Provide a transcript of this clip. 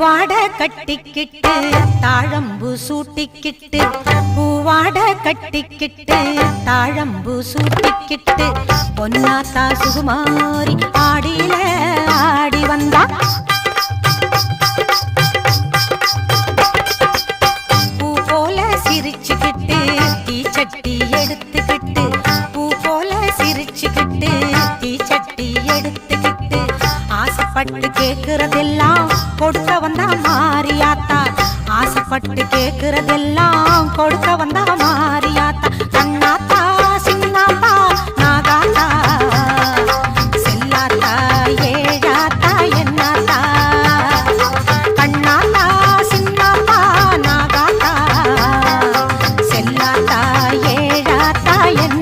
பூவாட கட்டிக்கிட்டு தாழம்பு சூட்டிக்கிட்டு பூவாட கட்டிக்கிட்டு தாழம்பு சூட்டிக்கிட்டு பொன்னாத்தா சுகுமாரி ஆடியில ஆடி வந்தா. பூ போல சிரிச்சுக்கிட்டு தீச்சட்டி எடுத்துக்கிட்டு பூ போல சிரிச்சுக்கிட்டு தீச்சட்டி எடுத்து ஆசைப்பட்டு கேட்கறதெல்லாம் கொடுக்க வந்தா மாறியாத்தா ஆசைப்பட்டு கேட்கறதெல்லாம் கொடுக்க வந்தா மாறியாத்தா கண்ணாத்தா சின்னாத்தா செல்லாத்தா ஏழாத்தா என்னாத்தா கண்ணாத்தா சின்னாத்தா நாகாத்தா செல்லாத்தா ஏழாத்தா என்ன